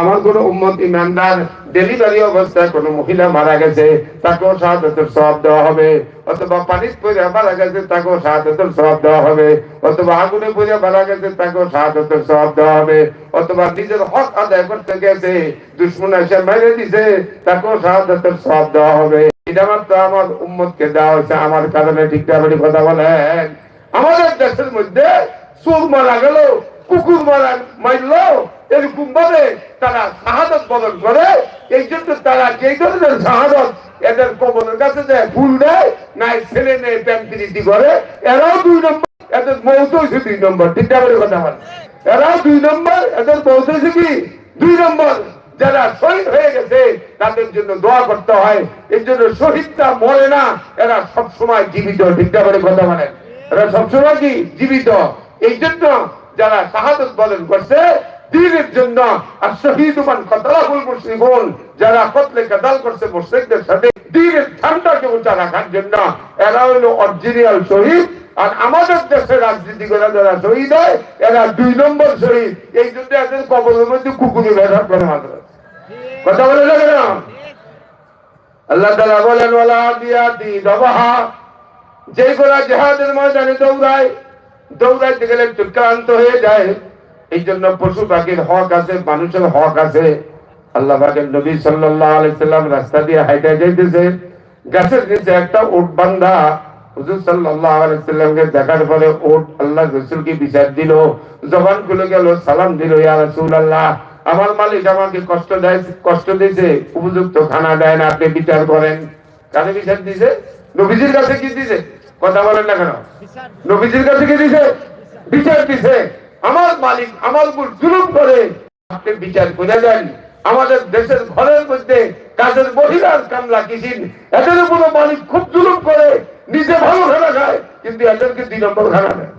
আমার কোন উম্মত ইমানদার ডেলিভারি অবস্থায় কোন মহিলা মারা গেছে, তাকেও শাহাদতের সব দেওয়া হবে। অথবা পানির পরে মারা গেছে, তাকেও শাহাদতের সব দেওয়া হবে। অথবা আগুনে পরে মারা গেছে, তাকেও শাহাদতের সব দেওয়া হবে। অথবা নিজের হক আদায় করতে গেছে, দুশ্মন এসে মেরে দিছে, তাকেও শাহাদতের সব দেওয়া হবে। এটা মাত্র আমার উম্মতকে দেওয়া হয়েছে। আমার কারণে ঠিক আপনি কথা বলেন। আমাদের দেশের মধ্যে চোর মারা গেল কুকুর মারা মারলো এরকম ভাবে তারা শাহাদত বদল করে। এই জন্য তারা যেই ধরনের শাহাদত এদের কবরের কাছে দেয় ফুল দেয়, নাই ছেলে নেই প্যান্টিনিটি করে। এরাও দুই নম্বর, এদের মৌত হয়েছে দুই নম্বর, ঠিক বলে কথা বলে? এরাও দুই নম্বর, এদের মৌত হয়েছে কি? দুই নম্বর, যারা শহীদ হয়ে গেছে, তাদের জন্য দোয়া করতে হয়। এর জন্য শহীদটা মরে না, এরা সবসময় জীবিত, ঠিক করে কথা বলেন এরা সবসময় কি? জীবিত। এই জন্য যারা শাহাদত বলেন করছে, দিনের জন্য আর শহীদ মান কতলাহুল মুসলিমুন যারা কতলে কাদাল করছে মুশরিকদের সাথে, দিনের ঠান্ডাকে উঁচা রাখার জন্য এরা হলো অরিজিনাল শহীদ। আর আমাদের দেশের রাজনীতি করে যারা শহীদ হয়, এরা দুই নম্বর শহীদ। এই জন্য এদের কবরের মধ্যে কুকুরি ব্যবহার করে মাত্র কথা বলে যাবে না? আল্লাহ তালা বলেন ওলা দিয়াতি দবাহা যেগুলা জেহাদের ময়দানে দৌড়ায় দৌড়াইতে গেলে একটু হয়ে যায়। এই জন্য পশু পাখির হক আছে, মানুষের হক আছে। আল্লাহ পাকের নবী সাল্লাম রাস্তা দিয়ে হাইটা যাইতেছে। গাছের নিচে একটা উট বান্ধা। উপযুক্ত খানা দেয় না, আপনি বিচার করেন। কানে বিচার দিছে নবীজির কাছে কি দিছে কথা বলেন না কেন? নবীজির কাছে কি দিছে? বিচার দিছে। আমার মালিক, আমার উপর জুলুম করে। আপনি বিচার করে দেন। আমাদের দেশের ঘরের মধ্যে কাজের মহিলার কামলা কিসিন এদের উপর মালিক খুব জুলুম করে। নিজে ভালো খানা খায়, কিন্তু এদেরকে দুই নম্বর খানা দেয়।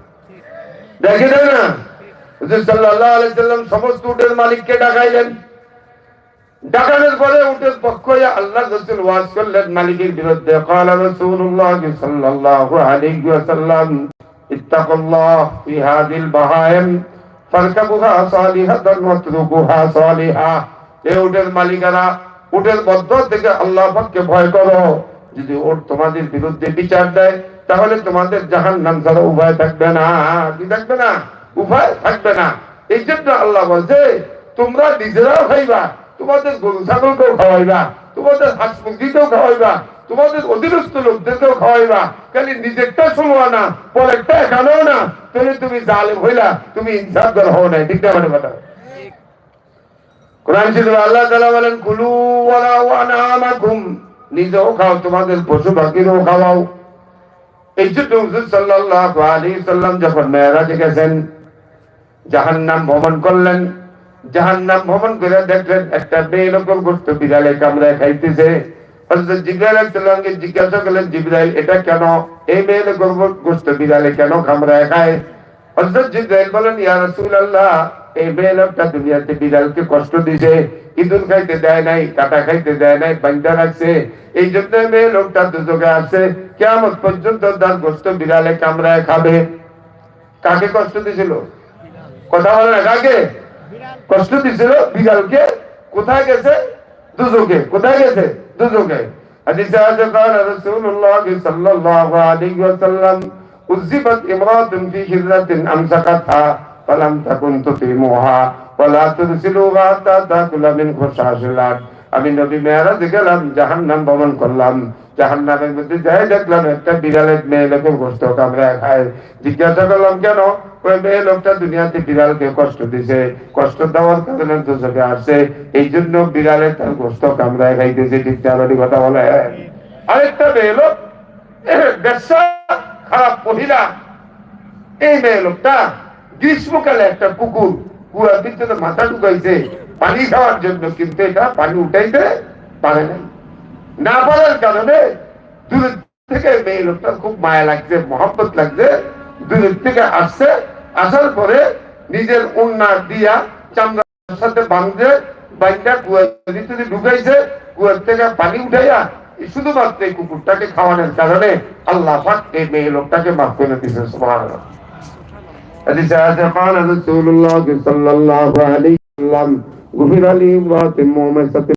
দেখে দেয় না? সমস্ত উটের মালিককে ডাকাইলেন। ডাকানোর পরে উটের পক্ষ হয়ে আল্লাহ রাসূল ওয়াজ করলেন মালিকের বিরুদ্ধে قال রাসূলুল্লাহ সাল্লাল্লাহু আলাইহি ওয়াসাল্লাম ইত্তাকুল্লাহ ফি হাযিল বাহাইম ফারকাবুহা সালিহাতান ওয়াতরুকুহা সালিহা এই উটের মালিকারা উটের বদ্ধ থেকে আল্লাহ পাককে ভয় করো যদি ওর তোমাদের বিরুদ্ধে বিচার দেয় তাহলে তোমাদের জাহান্নাম ছাড়া উভয় থাকবে না কি থাকবে না উভয় থাকবে না এই জন্য আল্লাহ বলছে তোমরা নিজেরাও খাইবা তোমাদের গরু ছাগলকেও খাওয়াইবা, তোমাদের হাঁস মুরগিকেও খাওয়াইবা, তোমাদের অধীনস্থ লোকদেরকেও খাওয়াইবা। খালি নিজেরটা শুনবা না, পরেরটা খানো না। তাহলে তুমি জালেম হইলা, তুমি ইনসাফদার হও না ঠিক না মানে কথা? কোরআন জাহান্নাম ভ্রমণ করলেন ভ্রমণ করে দেখলেন, একটা এরকম বিড়ালে কামড়ায় খাইতেছে। কষ্ট দিছে, ইঁদুর খাইতে দেয় নাই, কাটা খাইতে দেয় নাই বান্ধা রাখছে। এই জন্য মেয়ে লোকটা দুচোখে আসছে কেমন পর্যন্ত তার গোস্ত বিড়ালে কামড়ায় খাবে। কাকে কষ্ট দিছিল? কথা বলে না কাকে? কষ্ট দিছিল বিড়ালকে কোথায় গেছে দুজকে কোথায় গেছে দুজকে হাদিসে আছে قال رسول الله صلى الله عليه وسلم উযিবাত ইমরাতুন ফি হিজরাতিন আমসাকাতহা ফালাম তাকুন তুতিমুহা ওয়ালা তুরসিলুহা হাত্তা তাকুলা মিন খুশাশিল আরদ আমি নবী মেরাজে গেলাম জাহান্নাম ভ্রমণ করলাম জাহান্নামের মধ্যে যাই দেখলাম একটা বিড়ালের মেয়ে খায় জিজ্ঞাসা করলাম, কেন? ওই মেয়ে লোকটা দুনিয়াতে বিড়ালকে কষ্ট দিছে। কষ্ট দেওয়ার কারণে আসছে। এই জন্য তার কামড়ায় খাইতেছে। কথা বলে। আরেকটা মেয়ে লোক খারাপ মহিলা। এই মেয়ে লোকটা গ্রীষ্মকালে একটা কুকুর কুয়ার ভিতরে মাথা ঢুকাইছে। পানি খাওয়ার জন্য কিন্তু এটা পানি উঠাইতে পারে নাই। না পারার কারণে দূর থেকে মেয়ে লোকটা খুব মায়া লাগছে মহব্বত লাগছে দূরের থেকে আসছে আসার পরে নিজের উন্না দিয়া চামড়ার সাথে বাঁধছে বাইকটা কুয়ার ভিতরে ঢুকাইছে কুয়ার থেকে পানি উঠাইয়া শুধুমাত্র এই কুকুরটাকে খাওয়ানোর কারণে আল্লাহ পাক এই মেয়ে লোকটাকে মাফ করে দিছে সুবহানাল্লাহ حديث هذا قال رسول الله صلى الله عليه وسلم গুফির আলী ইমরাতিন মুমিনাতিন